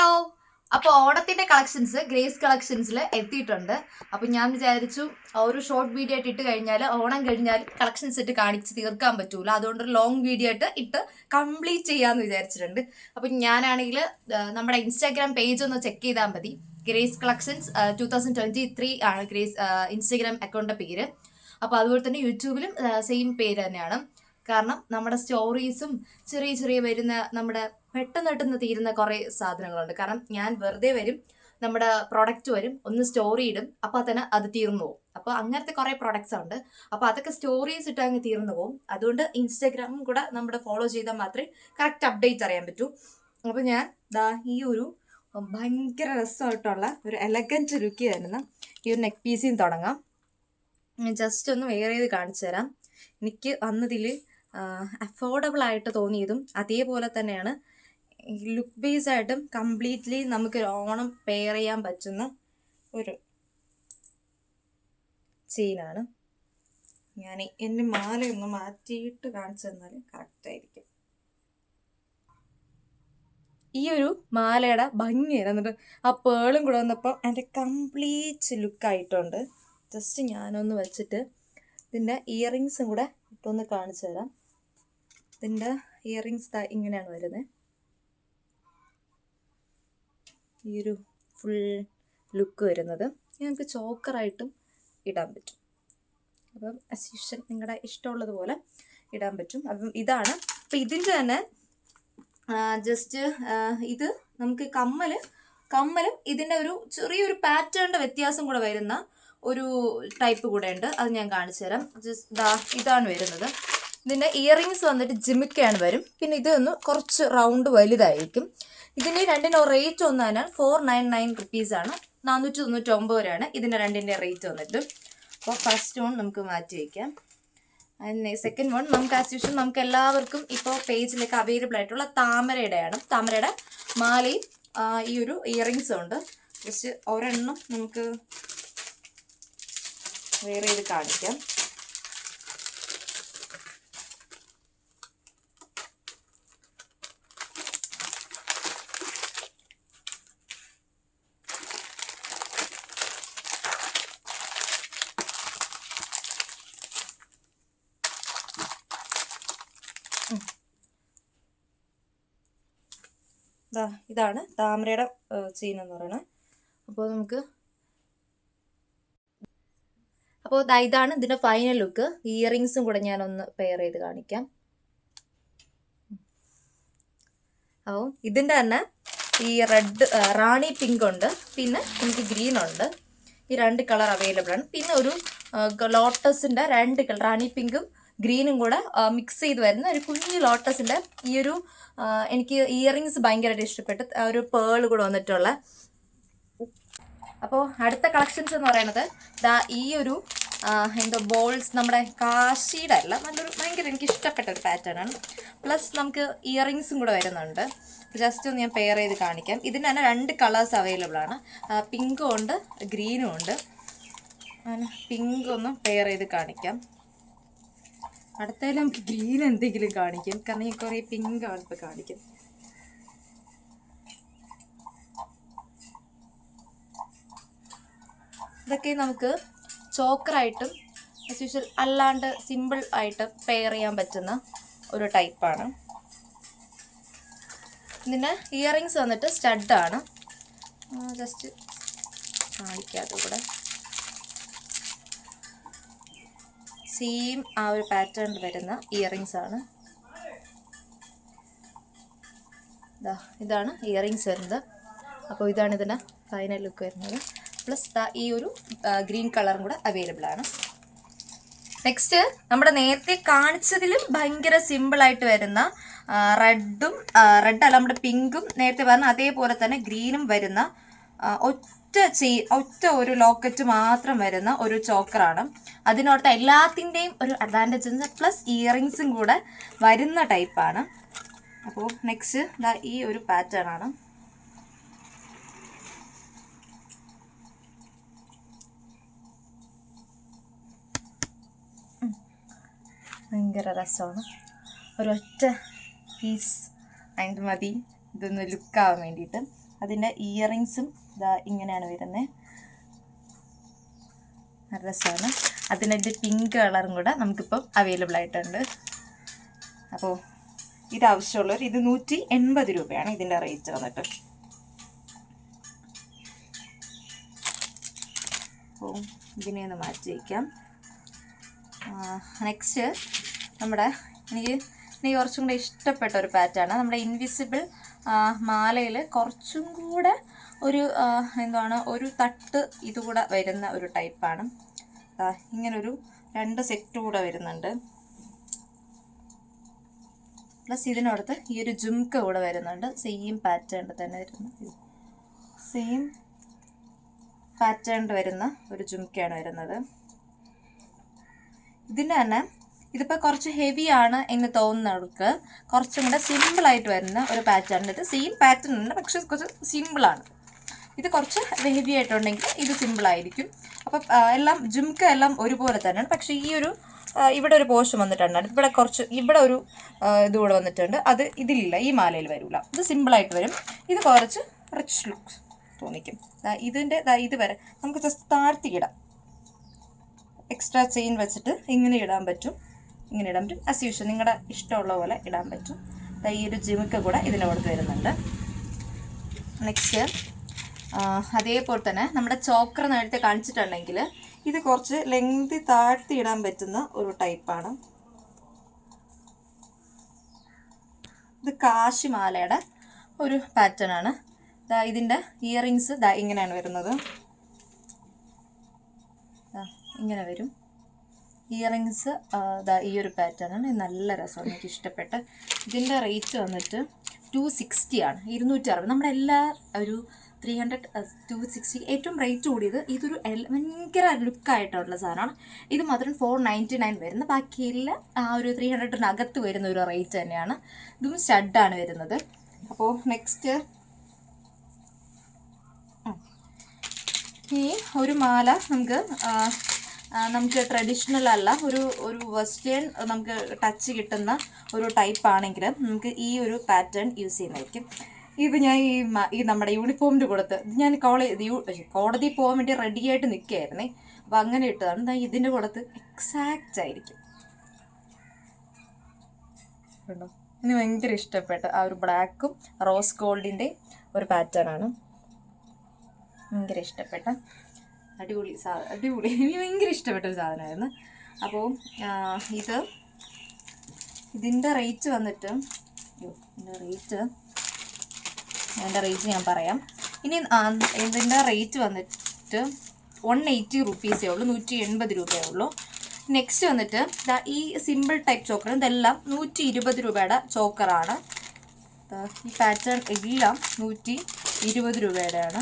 Hello. അപ്പോൾ ഓണത്തിന്റെ collections grace കളക്ഷൻസിൽ എത്തിയിട്ടുണ്ട്. അപ്പോൾ ഞാൻ വിചാരിച്ചു ഒരു ഷോർട്ട് വീഡിയോ ആയിട്ട് ഇട്ട് കഴിഞ്ഞാൽ ഓണം കഴിഞ്ഞാൽ കളക്ഷൻസ് ഇട്ട് കാണിച്ച് തീർക്കാൻ പറ്റൂല. അതുകൊണ്ട് ഒരു ലോങ് വീഡിയോ ആയിട്ട് ഇട്ട് കംപ്ലീറ്റ് ചെയ്യാമെന്ന് വിചാരിച്ചിട്ടുണ്ട്. അപ്പോൾ ഞാനാണെങ്കിൽ നമ്മുടെ ഇൻസ്റ്റാഗ്രാം പേജ് ഒന്ന് ചെക്ക് ചെയ്താൽ മതി. Grace collections two thousand twenty three ആണ് ഗ്രേസ് ഇൻസ്റ്റാഗ്രാം അക്കൗണ്ടിന്റെ പേര്. അപ്പോൾ അതുപോലെ തന്നെ യൂട്യൂബിലും സെയിം പേര് തന്നെയാണ്. കാരണം നമ്മുടെ സ്റ്റോറീസും ചെറിയ ചെറിയ വരുന്ന നമ്മുടെ പെട്ടെന്ന് പെട്ടെന്ന് തീരുന്ന കുറേ സാധനങ്ങളുണ്ട്. കാരണം ഞാൻ വെറുതെ വരും നമ്മുടെ പ്രൊഡക്റ്റ് വരും ഒന്ന് സ്റ്റോറി ഇടും അപ്പോൾ തന്നെ അത് തീർന്നു പോകും. അപ്പോൾ അങ്ങനത്തെ കുറേ പ്രൊഡക്ട്സ് ഉണ്ട്. അപ്പോൾ അതൊക്കെ സ്റ്റോറീസ് ഇട്ട് അങ്ങ് തീർന്നു പോകും. അതുകൊണ്ട് ഇൻസ്റ്റാഗ്രാമും കൂടെ നമ്മുടെ ഫോളോ ചെയ്താൽ മാത്രമേ കറക്റ്റ് അപ്ഡേറ്റ് അറിയാൻ പറ്റൂ. അപ്പോൾ ഞാൻ ദാ ഈ ഒരു ഭയങ്കര രസമായിട്ടുള്ള ഒരു എലഗന്റ് ലുക്ക് തരുന്ന ഈ ഒരു നെക്ക് പീസിൽ തുടങ്ങാം. ജസ്റ്റ് ഒന്ന് വേറെ ചെയ്ത് കാണിച്ചു തരാം. എനിക്ക് വന്നതിൽ അഫോർഡബിൾ ആയിട്ട് തോന്നിയതും അതേപോലെ തന്നെയാണ്. ലുക്ക് ബേസ് ആയിട്ടും കംപ്ലീറ്റ്ലി നമുക്ക് ഓണം പെയർ ചെയ്യാൻ പറ്റുന്ന ഒരു സീനാണ് ഞാൻ എന്റെ മാലയൊന്ന് മാറ്റിയിട്ട് കാണിച്ചു തന്നാൽ കറക്റ്റ് ആയിരിക്കും. ഈ ഒരു മാലയുടെ ഭംഗി എന്നിട്ട് ആ പേളും കൂടെ വന്നപ്പോൾ എന്റെ കംപ്ലീറ്റ് ലുക്കായിട്ടുണ്ട് ജസ്റ്റ് ഞാനൊന്ന് വെച്ചിട്ട് ഇതിന്റെ ഇയറിങ്സും കൂടെ ഇട്ടൊന്ന് കാണിച്ചു തരാം. ഇതിന്റെ ഇയറിങ്സ് ഇങ്ങനെയാണ് വരുന്നത് ഈ ഒരു ഫുൾ ലുക്ക് വരുന്നത്. ഞങ്ങൾക്ക് ചോക്കറായിട്ടും ഇടാൻ പറ്റും. അപ്പം അസ് യൂഷ്വൽ നിങ്ങളുടെ ഇഷ്ടമുള്ളതുപോലെ ഇടാൻ പറ്റും. അപ്പം ഇതാണ്. അപ്പം ഇതിന്റെ തന്നെ ജസ്റ്റ് ഇത് നമുക്ക് കമ്മൽ കമ്മലും ഇതിന്റെ ഒരു ചെറിയൊരു പാറ്റേണിന്റെ വ്യത്യാസം കൂടെ വരുന്ന ഒരു ടൈപ്പ് കൂടെ ഉണ്ട്. അത് ഞാൻ കാണിച്ചു തരാം ജസ്റ്റ് ഇതാണ് വരുന്നത്. ഇതിന്റെ ഇയറിങ്സ് വന്നിട്ട് ജിമിക്കയാണ് വരും. പിന്നെ ഇതൊന്ന് കുറച്ച് റൗണ്ട് വലുതായിരിക്കും. ഇതിന്റെ രണ്ടിന്റെ റേറ്റ് ഒന്നാണ് ഫോർ നയൻ നയൻ റുപ്പീസാണ് നാനൂറ്റി തൊണ്ണൂറ്റി ഒമ്പത് വരെയാണ് ഇതിന്റെ രണ്ടിന്റെ റേറ്റ് വന്നിട്ട്. അപ്പോൾ ഫസ്റ്റ് വൺ നമുക്ക് മാറ്റി വയ്ക്കാം. അതിന് സെക്കൻഡ് വൺ നമുക്ക് ആസ് യൂഷ്വൽ നമുക്ക് എല്ലാവർക്കും ഇപ്പോൾ പേജിലേക്ക് അവൈലബിൾ ആയിട്ടുള്ള താമരയുടെയാണ്. താമരയുടെ മാലയും ഈ ഒരു ഇയറിങ്സും ഉണ്ട്. ജസ്റ്റ് ഒരെണ്ണം നമുക്ക് വേറെ ഇത് കാണിക്കാം. ഇതാണ് താമരയുടെ സീൻ എന്ന് പറയുന്നത് അപ്പോൾ നമുക്ക് അപ്പോൾ ഇതാണ് ഇതിന്റെ ഫൈനൽ ലുക്ക് ഇയറിങ്സും കൂടെ ഞാനൊന്ന് പെയർ ചെയ്ത് കാണിക്കാം. അപ്പോൾ ഇതിന്റെ തന്നെ ഈ റെഡ് റാണി പിങ്ക് ഉണ്ട്. പിന്നെ എനിക്ക് ഗ്രീൻ ഉണ്ട്. ഈ രണ്ട് കളർ അവൈലബിൾ ആണ്. പിന്നെ ഒരു ലോട്ടസിന്റെ രണ്ട് കളർ റാണി പിങ്കും ഗ്രീനും കൂടെ മിക്സ് ചെയ്ത് വരുന്ന ഒരു കുഞ്ഞു ലോട്ടസിന്റെ ഈ ഒരു എനിക്ക് ഇയറിങ്സ് ഭയങ്കരമായിട്ട് ഇഷ്ടപ്പെട്ടു. ഒരു പേൾ കൂടെ വന്നിട്ടുള്ള. അപ്പോൾ അടുത്ത കളക്ഷൻസ് എന്ന് പറയുന്നത് ദാ ഈ ഒരു എന്തോ ബോൾസ് നമ്മുടെ കാശിയുടെ അല്ല നല്ലൊരു ഭയങ്കര എനിക്ക് ഇഷ്ടപ്പെട്ട ഒരു പാറ്റേൺ ആണ്. പ്ലസ് നമുക്ക് ഇയറിങ്സും കൂടെ വരുന്നുണ്ട്. ജസ്റ്റ് ഒന്ന് ഞാൻ പെയർ ചെയ്ത് കാണിക്കാം. ഇതിന് തന്നെ രണ്ട് കളേഴ്സ് അവൈലബിൾ ആണ്. പിങ്കും ഉണ്ട് ഗ്രീനും ഉണ്ട്. പിങ്ക് ഒന്ന് പെയർ ചെയ്ത് കാണിക്കാം. അടുത്തതിൽ നമുക്ക് ഗ്രീൻ എന്തെങ്കിലും കാണിക്കും. കാരണം ഈ കുറേ പിങ്ക് ആണ് ഇപ്പോൾ കാണിക്കും ഇതൊക്കെ നമുക്ക് ചോക്കറായിട്ടും ആസ് യൂഷ്വൽ അല്ലാണ്ട് സിമ്പിൾ ആയിട്ട് പെയർ ചെയ്യാൻ പറ്റുന്ന ഒരു ടൈപ്പാണ് ഇതിന്റെ ഇയറിങ്സ് വന്നിട്ട് സ്റ്റഡാണ് ജസ്റ്റ് കാണിക്കാതെ കൂടെ സെയിം ആ ഒരു പാറ്റേൺ വരുന്ന ഇയറിങ്സ് ആണ്. ഇതാണ് ഇയറിങ്സ് വരുന്നത്. അപ്പോൾ ഇതാണ് ഇതിന്റെ ഫൈനൽ ലുക്ക് വരുന്നത്. പ്ലസ് ഈ ഒരു ഗ്രീൻ കളറും കൂടെ അവൈലബിൾ ആണ്. നെക്സ്റ്റ് നമ്മുടെ നേരത്തെ കാണിച്ചതിലും ഭയങ്കര സിമ്പിൾ ആയിട്ട് വരുന്ന റെഡും റെഡ് അല്ല നമ്മുടെ പിങ്കും നേരത്തെ പറഞ്ഞ അതേപോലെ തന്നെ ഗ്രീനും വരുന്ന ഒറ്റ ചെയ് ഒറ്റ ഒരു ലോക്കറ്റ് മാത്രം വരുന്ന ഒരു ചോക്കറാണ്. അതിനോടത്ത് എല്ലാത്തിന്റെയും ഒരു അഡ്വാന്റേജ് പ്ലസ് ഇയറിങ്സും കൂടെ വരുന്ന ടൈപ്പാണ്. അപ്പോൾ നെക്സ്റ്റ് ഈ ഒരു പാറ്റേൺ ആണ്. ഭയങ്കര രസമാണ്. ഒരൊറ്റ പീസ് അതിന്റെ മതി ഇതൊന്ന് ലുക്കാവാൻ വേണ്ടിയിട്ട്. അതിന്റെ ഇയറിങ്സും ഇതാ ഇങ്ങനെയാണ് വരുന്നത് നല്ല രസമാണ്. അതിന്റെ പിങ്ക് കളറും കൂടെ നമുക്കിപ്പം അവൈലബിൾ ആയിട്ടുണ്ട്. അപ്പോൾ ഇത് ആവശ്യമുള്ളവർ ഇത് നൂറ്റി എൺപത് രൂപയാണ് ഇതിന്റെ റേറ്റ് വന്നിട്ട്. അപ്പോൾ ഇതിനെ ഒന്ന് മാറ്റി വയ്ക്കാം. നെക്സ്റ്റ് നമ്മുടെ എനിക്ക് എനിക്ക് കുറച്ചും കൂടെ ഇഷ്ടപ്പെട്ട ഒരു പാറ്റേൺ നമ്മുടെ ഇൻവിസിബിൾ മാലയിൽ കുറച്ചും കൂടെ ഒരു എന്താണ് ഒരു തട്ട് ഇതുകൂടെ വരുന്ന ഒരു ടൈപ്പാണ് ഇങ്ങനൊരു രണ്ട് സെറ്റ് കൂടെ വരുന്നുണ്ട്. പ്ലസ് ഇതിനടുത്ത് ഈ ഒരു ജുംക്ക കൂടെ വരുന്നുണ്ട്. സെയിം പാറ്റേൺ തന്നെ വരുന്നു സെയിം പാറ്റേൺ വരുന്ന ഒരു ജുംക്കയാണ് വരുന്നത്. ഇതിന്റെ തന്നെ ഇതിപ്പോൾ കുറച്ച് ഹെവി ആണ് എന്ന് തോന്നുന്നവർക്ക് കുറച്ചും കൂടെ സിമ്പിളായിട്ട് വരുന്ന ഒരു പാറ്റേൺ ഇത് സെയിം പാറ്റേൺ ഉണ്ട് പക്ഷേ കുറച്ച് സിമ്പിളാണ് ഇത് കുറച്ച് ഹെവി ആയിട്ടുണ്ടെങ്കിൽ ഇത് സിമ്പിളായിരിക്കും അപ്പം എല്ലാം ജുംക്ക എല്ലാം ഒരുപോലെ തന്നെയാണ്. പക്ഷേ ഈ ഒരു ഇവിടെ ഒരു പോഷൻ വന്നിട്ടുണ്ട്. ഇവിടെ കുറച്ച് ഇവിടെ ഒരു ഇതുകൂടെ ഇത് കൂടെ വന്നിട്ടുണ്ട്. അത് ഇതിലില്ല ഈ മാലയിൽ വരില്ല ഇത് സിമ്പിളായിട്ട് വരും. ഇത് കുറച്ച് റിച്ച് ലുക്ക് തോന്നിക്കും. ഇതിന്റെ ഇത് വരെ. നമുക്ക് ജസ്റ്റ് താഴ്ത്തിയിടാം എക്സ്ട്രാ ചെയിൻ വെച്ചിട്ട് ഇങ്ങനെ ഇടാൻ പറ്റും. ഇങ്ങനെ ഇടാൻ പറ്റും. ആസ് യൂഷ്വൽ നിങ്ങളുടെ ഇഷ്ടമുള്ള പോലെ ഇടാൻ പറ്റും. ഈ ഒരു ജിമിക്ക കൂടെ ഇതിന്റെ കൊടുത്ത് വരുന്നുണ്ട് നെക്സ്റ്റ് അതേപോലെ തന്നെ നമ്മുടെ ചോക്കർ നേരത്തെ കാണിച്ചിട്ടുണ്ടെങ്കിൽ ഇത് കുറച്ച് ലെങ്തി താഴ്ത്തി ഇടാൻ പറ്റുന്ന ഒരു ടൈപ്പാണ് ഇത് കാശിമാലയുടെ ഒരു പാറ്റേൺ ആണ്. ഇതിന്റെ ഇയറിങ്സ് ഇങ്ങനെയാണ് വരുന്നത്. ഇങ്ങനെ വരും. ഇയറിങ്സ് ഈ ഒരു പാറ്റേൺ ആണ്. നല്ല രസമാണ്. എനിക്ക് ഇഷ്ടപ്പെട്ട്. ഇതിന്റെ റേറ്റ് വന്നിട്ട് ടു സിക്സ്റ്റി ആണ്. ഇരുന്നൂറ്റി അറുപത് നമ്മുടെ എല്ലാ ഒരു ത്രീ ഹൺഡ്രഡ് ടു സിക്സ്റ്റി ഏറ്റവും റേറ്റ് കൂടിയത് ഇതൊരു ഭയങ്കര ലുക്കായിട്ടുള്ള സാധനമാണ്. ഇത് മാത്രം ഫോർ നയന്റി നയൻ വരുന്ന ബാക്കിയെല്ലാം ആ ഒരു ത്രീ ഹൺഡ്രഡിനകത്ത് വരുന്ന ഒരു റേറ്റ് തന്നെയാണ്. ഇതും സ്റ്റഡാണ് വരുന്നത്. അപ്പോൾ നെക്സ്റ്റ് ഈ ഒരു മാല നമുക്ക് നമുക്ക് ട്രഡീഷണൽ അല്ല ഒരു ഒരു വെസ്റ്റേൺ നമുക്ക് ടച്ച് കിട്ടുന്ന ഒരു ടൈപ്പ് ആണെങ്കിൽ നമുക്ക് ഈ ഒരു പാറ്റേൺ യൂസ് ചെയ്യുന്നതായിരിക്കും. ഇത് ഞാൻ ഈ ഈ നമ്മുടെ യൂണിഫോമിന്റെ കൊടുത്ത് ഞാൻ കോളേജ് കോടതി പോകാൻ വേണ്ടി റെഡി ആയിട്ട് നിൽക്കുകയായിരുന്നേ അപ്പം അങ്ങനെ ഇട്ടതാണ്. ഞാൻ ഇതിന്റെ കൊടുത്ത് എക്സാക്റ്റ് ആയിരിക്കും. എനിക്ക് ഭയങ്കര ഇഷ്ടപ്പെട്ട ആ ഒരു ബ്ലാക്കും റോസ് ഗോൾഡിന്റെ ഒരു പാറ്റേൺ ആണ്. ഭയങ്കര ഇഷ്ടപ്പെട്ട അടിപൊളി സാ അടിപൊളി. എനിക്ക് ഭയങ്കര ഇഷ്ടപ്പെട്ട ഒരു സാധനമായിരുന്നു അപ്പോൾ ഇത് ഇതിന്റെ റേറ്റ് വന്നിട്ട് ഇതിന്റെ റേറ്റ് അതിന്റെ റേറ്റ് ഞാൻ പറയാം. ഇനി ഇതിന്റെ റേറ്റ് വന്നിട്ട് വൺ എയ്റ്റി റുപ്പീസേ ഉള്ളൂ നൂറ്റി എൺപത് രൂപയേ ഉള്ളൂ. നെക്സ്റ്റ് വന്നിട്ട് ഈ സിമ്പിൾ ടൈപ്പ് ചോക്കർ ഇതെല്ലാം നൂറ്റി ഇരുപത് രൂപയുടെ ചോക്കറാണ്. ഈ പാറ്റേൺ എല്ലാം നൂറ്റി ഇരുപത് രൂപയുടെയാണ്.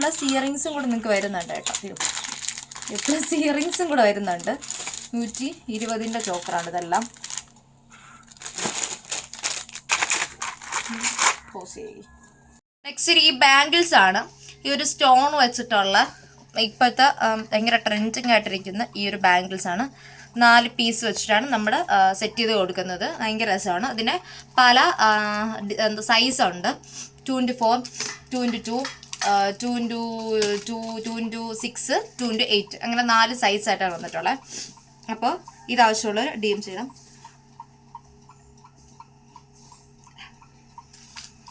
പ്ലസ് ഇയറിങ്സും കൂടെ നിങ്ങൾക്ക് വരുന്നുണ്ട് കേട്ടോ. പ്ലസ് ഇയറിങ്സും കൂടെ വരുന്നുണ്ട്. നൂറ്റി ഇരുപതിന്റെ ചോക്കറാണ് ഇതെല്ലാം. നെക്സ്റ്റ് ഈ ബാംഗിൾസ് ആണ്. ഈ ഒരു സ്റ്റോൺ വെച്ചിട്ടുള്ള ഇപ്പോഴത്തെ ഭയങ്കര ട്രെൻഡിങ് ആയിട്ടിരിക്കുന്ന ഈ ഒരു ബാംഗിൾസ് ആണ്. നാല് പീസ് വെച്ചിട്ടാണ് നമ്മൾ സെറ്റ് ചെയ്ത് കൊടുക്കുന്നത്. ഭയങ്കര രസമാണ്. അതിന് പല എന്താ സൈസുണ്ട് two into four two into two two into two two into six two into eight അങ്ങനെ നാല് സൈസ് ആയിട്ടാണ് വന്നിട്ടുള്ളത് അപ്പോൾ ഇതാവശ്യമുള്ളവർ ഡി എം ചെയ്യണം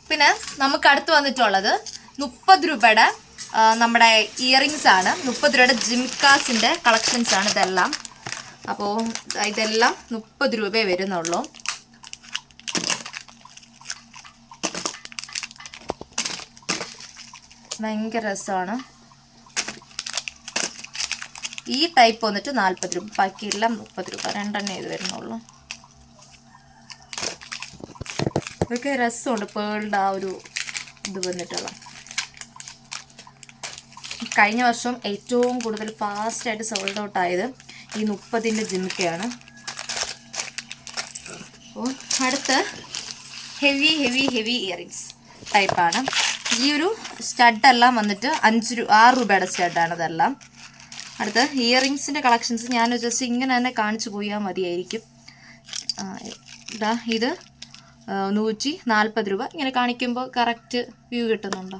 പിന്നെ നമുക്ക് അടുത്ത് വന്നിട്ടുള്ളത് മുപ്പത് രൂപയുടെ നമ്മുടെ ഇയറിങ്സ് ആണ്. മുപ്പത് രൂപയുടെ ജിംകാസിന്റെ കളക്ഷൻസ് ആണ് ഇതെല്ലാം. അപ്പോൾ ഇതെല്ലാം മുപ്പത് രൂപയെ വരുന്നുള്ളൂ. ഭയങ്കര രസമാണ്. ഈ ടൈപ്പ് വന്നിട്ട് നാൽപ്പത് രൂപ ബാക്കിയെല്ലാം മുപ്പത് രൂപ രണ്ടെണ്ണേ ഇത് വരുന്നുള്ളൂ. ഇതൊക്കെ രസമുണ്ട് പേളുടെ ആ ഒരു ഇത് വന്നിട്ടുള്ള. കഴിഞ്ഞ വർഷം ഏറ്റവും കൂടുതൽ ഫാസ്റ്റായിട്ട് സോൾഡ് ഔട്ട് ആയത് ഈ മുപ്പതിന്റെ ജിമിക്കയാണ് അപ്പോൾ അടുത്ത് ഹെവി ഹെവി ഹെവി ഇയറിങ്സ് ടൈപ്പാണ് ഈ ഒരു സ്റ്റഡെല്ലാം വന്നിട്ട് അഞ്ച് രൂ ആറ് രൂപയുടെ സ്റ്റഡാണ് ഇതെല്ലാം. അടുത്ത ഇയറിങ്സിന്റെ കളക്ഷൻസ്. ഞാൻ ജസ്റ്റ് ഇങ്ങനെ തന്നെ കാണിച്ചു പോയാൽ മതിയായിരിക്കും. ഇതാ ഇത് നൂറ്റി നാൽപ്പത് രൂപ. ഇങ്ങനെ കാണിക്കുമ്പോൾ കറക്റ്റ് വ്യൂ കിട്ടുന്നുണ്ടോ?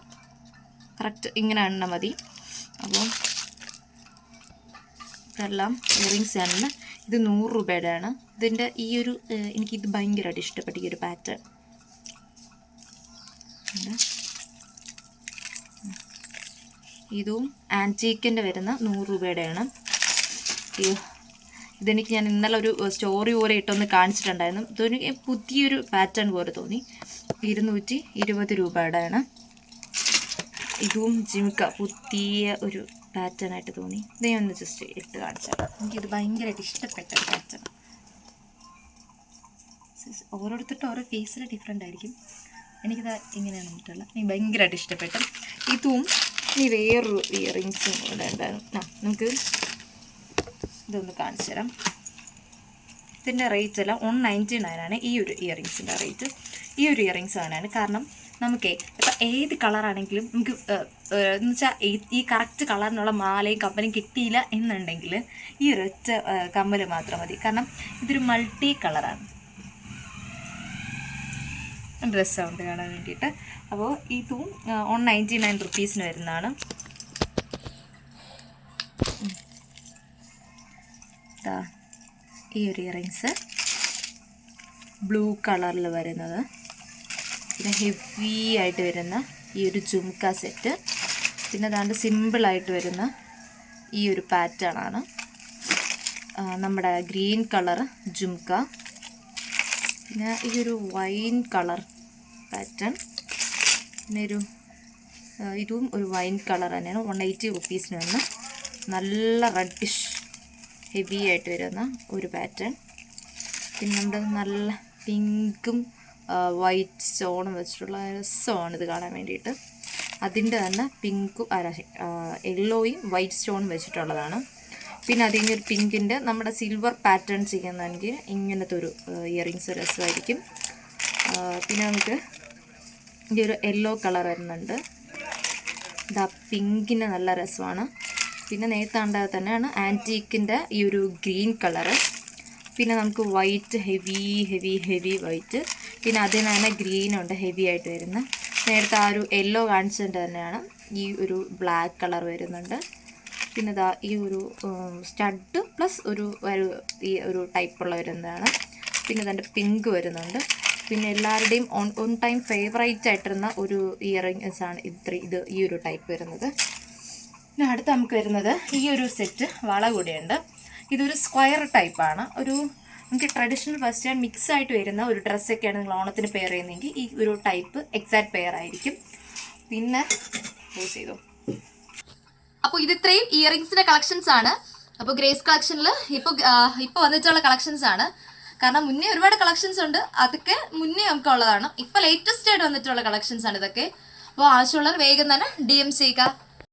കറക്റ്റ് ഇങ്ങനെ എണ്ണ മതി. അപ്പോൾ ഇതെല്ലാം ഇയറിങ്സ് ആണ്. ഇത് നൂറ് രൂപയുടെയാണ്. ഇതിന്റെ ഈ ഒരു എനിക്കിത് ഭയങ്കരമായിട്ട് ഇഷ്ടപ്പെട്ട ഈ ഒരു പാറ്റേൺ ഇതും ആന്റീക്കിന്റെ വരുന്ന നൂറ് രൂപയുടെയാണ്. ഇതെനിക്ക് ഞാൻ ഇന്നലെ ഒരു സ്റ്റോറി പോലെ ഇട്ടൊന്ന് കാണിച്ചിട്ടുണ്ടായിരുന്നു. ഇതൊരു പുതിയൊരു പാറ്റേൺ പോലെ തോന്നി. ഇരുന്നൂറ്റി ഇരുപത് രൂപയുടെയാണ്. ഇതും ജിമിക്ക പുതിയ ഒരു പാറ്റേൺ ആയിട്ട് തോന്നി. ഇത് ഒന്ന് ജസ്റ്റ് ഇട്ട് കാണിച്ചാൽ എനിക്കിത് ഭയങ്കരമായിട്ട് ഇഷ്ടപ്പെട്ട പാറ്റേൺ. ഓരോരുത്തരുടെ ഓരോ ഫേസിൽ ഡിഫറെന്റ് ആയിരിക്കും. എനിക്കിത് ഇങ്ങനെയാണ് വന്നിട്ടുള്ളത് എനിക്ക് ഭയങ്കരമായിട്ട് ഇഷ്ടപ്പെട്ടു. ഇതും ഇനി വേറൊരു ഇയറിങ്സും കൂടെ ഉണ്ടായിരുന്നു ആ നമുക്ക് ഇതൊന്ന് കാണിച്ചു തരാം. ഇതിന്റെ റേറ്റ് എല്ലാം വൺ നയന്റി നയനാണ് ഈ ഒരു ഇയറിങ്സിന്റെ റേറ്റ് ഈ ഒരു ഇയറിങ്സ് ആണ് കാരണം നമുക്കേ ഇപ്പം ഏത് കളറാണെങ്കിലും നമുക്ക് എന്ന് വെച്ചാൽ ഈ കറക്റ്റ് കളറിനുള്ള മാലയും കമ്മലും കിട്ടിയില്ല എന്നുണ്ടെങ്കിൽ ഈ ഒരൊറ്റ കമ്മൽ മാത്രം മതി. കാരണം ഇതൊരു മൾട്ടി കളറാണ് ഡ്രസ് സൗണ്ട് കാണാൻ വേണ്ടിയിട്ട്. അപ്പോൾ ഇതും വൺ നയന്റി നയൻ റുപ്പീസിന് വരുന്നതാണ്. ഈ ഒരു ഇയറിങ്സ് ബ്ലൂ കളറിൽ വരുന്നത്. പിന്നെ ഹെവി ആയിട്ട് വരുന്ന ഈ ഒരു ജുംക്ക സെറ്റ് പിന്നെ അതാണ്ട് സിമ്പിളായിട്ട് വരുന്ന ഈ ഒരു പാറ്റേൺ ആണ്. നമ്മുടെ ഗ്രീൻ കളർ ജുംക്ക പിന്നെ ഈ ഒരു വൈൻ കളർ പാറ്റേൺ. പിന്നെ ഒരു ഇതും ഒരു വൈൻ കളർ തന്നെയാണ്. വൺ എയ്റ്റി റുപ്പീസിന് വന്ന് നല്ല റെഡിഷ് ഹെവി ആയിട്ട് വരുന്ന ഒരു പാറ്റേൺ. പിന്നെ നമ്മുടെ നല്ല പിങ്കും വൈറ്റ് സ്റ്റോണും വെച്ചിട്ടുള്ള രസമാണ് ഇത് കാണാൻ വേണ്ടിയിട്ട്. അതിന്റെ തന്നെ പിങ്കും അല്ല യെല്ലോയും വൈറ്റ് സ്റ്റോണും വെച്ചിട്ടുള്ളതാണ്. പിന്നെ അത് കഴിഞ്ഞൊരു പിങ്കിന്റെ നമ്മുടെ സിൽവർ പാറ്റേൺ ചെയ്യുന്നതെങ്കിൽ ഇങ്ങനത്തെ ഒരു ഇയറിങ്സ് രസമായിരിക്കും. പിന്നെ നമുക്ക് ഇതിന്റെ ഒരു യെല്ലോ കളർ വരുന്നുണ്ട്. ഇതാ പിങ്കിന് നല്ല രസമാണ്. പിന്നെ നേരത്തെ തന്നെയാണ് ആന്റീക്കിന്റെ ഈ ഒരു ഗ്രീൻ കളറ് പിന്നെ നമുക്ക് white heavy heavy heavy white പിന്നെ അതിന് തന്നെ ഗ്രീനുണ്ട് ഹെവി ആയിട്ട് വരുന്നത്. നേരത്തെ ആ ഒരു യെല്ലോ കാണിച്ചിട്ട് തന്നെയാണ് ഈ ഒരു ബ്ലാക്ക് കളർ വരുന്നുണ്ട്. പിന്നെ ഈ ഒരു സ്റ്റഡ് പ്ലസ് ഒരു ഒരു ഈ ഒരു ടൈപ്പുള്ള വരുന്നതാണ് പിന്നെ ഇതിന്റെ പിങ്ക് വരുന്നുണ്ട്. പിന്നെ എല്ലാവരുടെയും ഓൺ ഓൺ ടൈം ഫേവറേറ്റ് ആയിട്ടിരുന്ന ഒരു ഇയറിങ്സ് ആണ് ഇത്ര ഇത് ഈ ഒരു ടൈപ്പ് വരുന്നത്. പിന്നെ അടുത്ത് നമുക്ക് വരുന്നത് ഈ ഒരു സെറ്റ് വള കൂടെയുണ്ട്. ഇതൊരു സ്ക്വയർ ടൈപ്പാണ് ഒരു നമുക്ക് ട്രഡീഷണൽ വെസ്റ്റേൺ മിക്സ് ആയിട്ട് വരുന്ന ഒരു ഡ്രസ്സൊക്കെയാണ് നിങ്ങൾ ഓണത്തിന് പെയർ ചെയ്യുന്നതെങ്കിൽ ഈ ഒരു ടൈപ്പ് എക്സാക്ട് പെയർ ആയിരിക്കും. പിന്നെ യൂസ് ചെയ്തു. അപ്പോൾ ഇത് ഇത്രയും ഇയറിങ്സിന്റെ കളക്ഷൻസ് ആണ്. അപ്പോൾ ഗ്രേസ് കളക്ഷനിൽ ഇപ്പോൾ ഇപ്പോൾ വന്നിട്ടുള്ള കളക്ഷൻസ് ആണ്. കാരണം മുന്നേ ഒരുപാട് കളക്ഷൻസ് ഉണ്ട്. അതൊക്കെ മുന്നേ നമുക്ക് ഉള്ളതാണ്. ഇപ്പോൾ ലേറ്റസ്റ്റ് ആയിട്ട് വന്നിട്ടുള്ള കളക്ഷൻസ് ആണ് ഇതൊക്കെ. അപ്പോൾ ആവശ്യമുള്ളവർ വേഗം തന്നെ ഡി എം ചെയ്യുക.